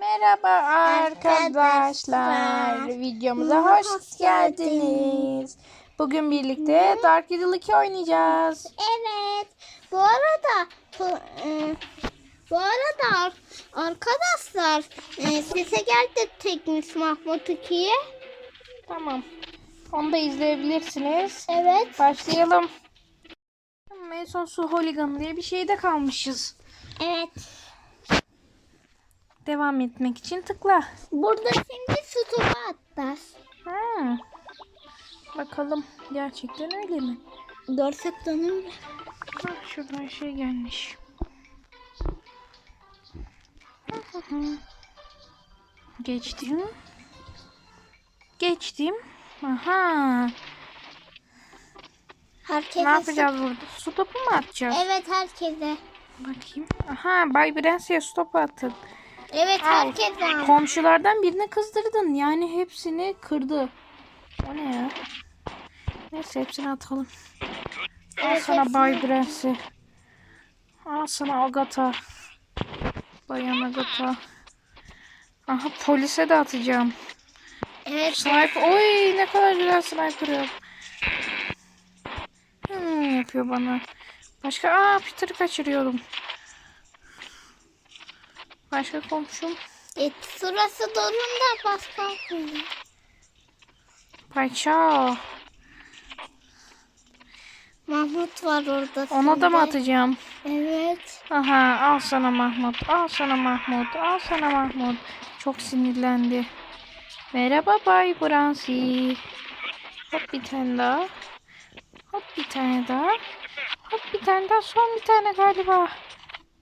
Merhaba arkadaşlar. Videomuza Hoş geldiniz. Bugün birlikte Dark Riddle 2 oynayacağız. Evet. Bu arada bu, e, arada ar- arkadaşlar sese geldi Teknis Mahmut 2'ye. Tamam. Onu da izleyebilirsiniz. Evet. Başlayalım. En son su hooligan diye bir şeyde kalmışız. Evet. Devam etmek için tıkla. Burada şimdi sütunu atacağız. Ha. Bakalım gerçekten öyle mi? Gerçekten öyle. Ah, şuradan şey gelmiş. Geçtim. Geçtim. Aha. Herkese Ne yapacağız burada? Su topu mu atacağız? Evet herkese. Bakayım. Aha Bay Brens'e su topu attın. Evet Al. herkese. Komşulardan birini kızdırdın. Yani hepsini kırdı. O ne ya? Neyse hepsini atalım. Al Evet, sana hepsini- Bay Brens'i. Al sana Agatha. Bayan Agatha. Aha polise de atacağım. Evet. Sniper. Oy ne kadar güzel sniper yap. Hmm, yapıyor bana. Başka aa Peter'ı kaçırıyorum. Başka komşum. E, sırası dolunda başka atmayın. Paça. Mahmut var orada. Ona da mı atacağım? Evet. Aha al sana Mahmut. Al sana Mahmut. Al sana Mahmut. Çok sinirlendi. Merhaba Bay Bransi. Hop bir tane daha. Hop bir tane daha. Hop bir tane daha. Son bir tane galiba.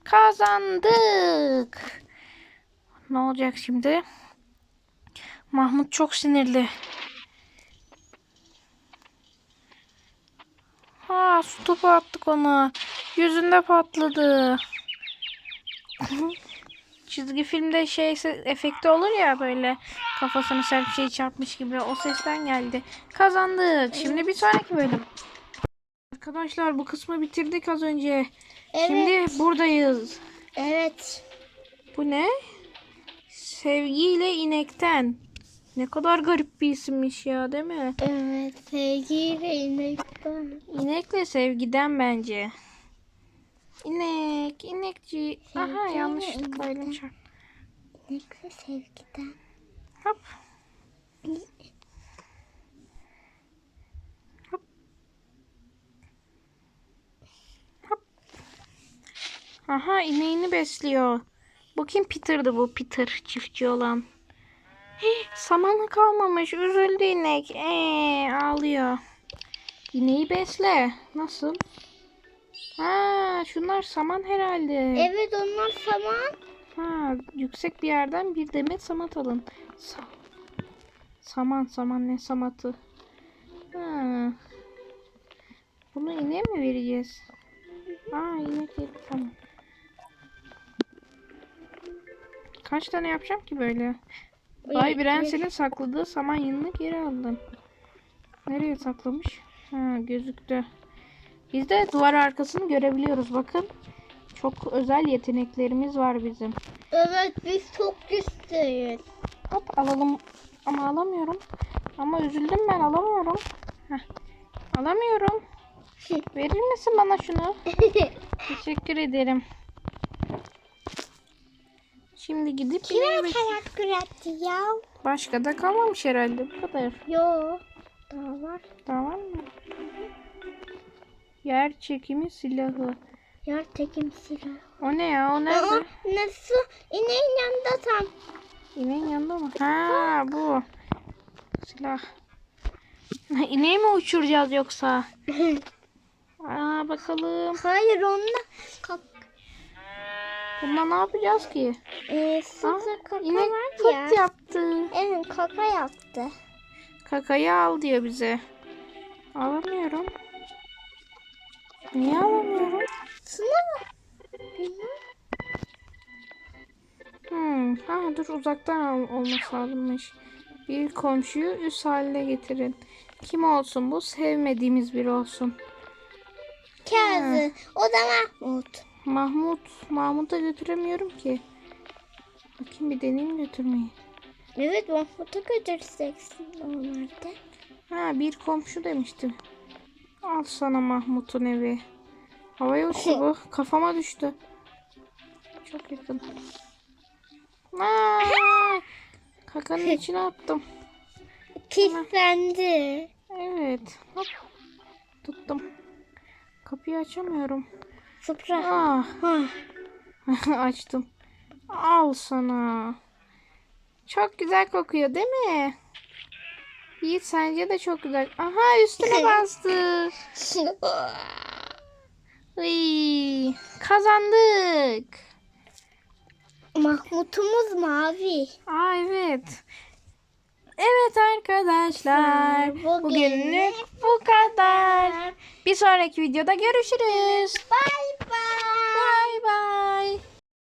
Kazandık. Ne olacak şimdi? Mahmut çok sinirli. Ha su topu attık ona. Yüzünde patladı. Çizgi filmde şey efekti olur ya böyle kafasını sert bir şey çarpmış gibi o sesten geldi. Kazandık. Şimdi bir sonraki bölüm. Arkadaşlar bu kısmı bitirdik az önce. Evet. Şimdi buradayız. Evet. Bu ne? Sevgiyle inekten. Ne kadar garip bir isimmiş ya değil mi? Evet. Sevgiyle inekten. İnekle sevgiden bence. İnek, inekçi. Aha Sevgiyle yanlışlıkla inekten. elim çarptı. İnekle sevgiden. Hop. Hop. Hop. Aha ineğini besliyor. Bu kim Peter'dı bu Peter çiftçi olan. Hii, samanı kalmamış üzüldü inek. Ee, ağlıyor. İneği besle. Nasıl? Ha, şunlar saman herhalde. Evet onlar saman. Ha, yüksek bir yerden bir demet samat alın. Sa- saman saman ne samatı? Ha. Bunu ineğe mi vereceğiz? Aa inek yedi tamam. Kaç tane yapacağım ki böyle? Bay Brensel'in sakladığı saman yığınını geri aldım. Nereye saklamış? Ha gözüktü. Biz de duvar arkasını görebiliyoruz bakın. Çok özel yeteneklerimiz var bizim. Evet biz çok güçlüyüz. Hop alalım. Ama alamıyorum. Ama üzüldüm ben alamıyorum. Heh. Alamıyorum. Verir misin bana şunu? Teşekkür ederim. Şimdi gidip Kime ineğe- kayak üretti ya? Başka da kalmamış herhalde bu kadar. Yo. Daha var. Tamam mı? Yer çekimi silahı. Yer tekim silah. O ne ya? O Aa, nerede? nasıl? İneğin yanında tam. İneğin yanında mı? Ha bu. Silah. İneği mi uçuracağız yoksa? Aa bakalım. Hayır onunla kak Bununla ne yapacağız ki? e, Aa, kaka inek var ya. yaptı. Evet kaka yaptı. Kakayı al diyor bize. Alamıyorum. Niye alamıyorum? Bak. Hmm. Ha, dur uzaktan al olması lazımmış. Bir komşuyu üst haline getirin. Kim olsun bu? Sevmediğimiz biri olsun. Kazı. O da Mahmut. Mahmut. Mahmut'a götüremiyorum ki. Bakayım bir deneyim götürmeyi. Evet Mahmut'a götüreceksin normalde. Ha bir komşu demişti. Al sana Mahmut'un evi. Havaya uçtu bu. Kafama düştü. Çok yakın. Aa, kakanın içine attım. Kilitlendi. Evet. Hop. Tuttum. Kapıyı açamıyorum. Sıfıra. Ah. Açtım. Al sana. Çok güzel kokuyor değil mi? Yiğit sence de çok güzel. Aha üstüne bastı. Iy, kazandık. Mahmut'umuz mavi. Aa evet. Evet arkadaşlar. Bugünlük bu kadar. Bir sonraki videoda görüşürüz. Bye bye. Bye.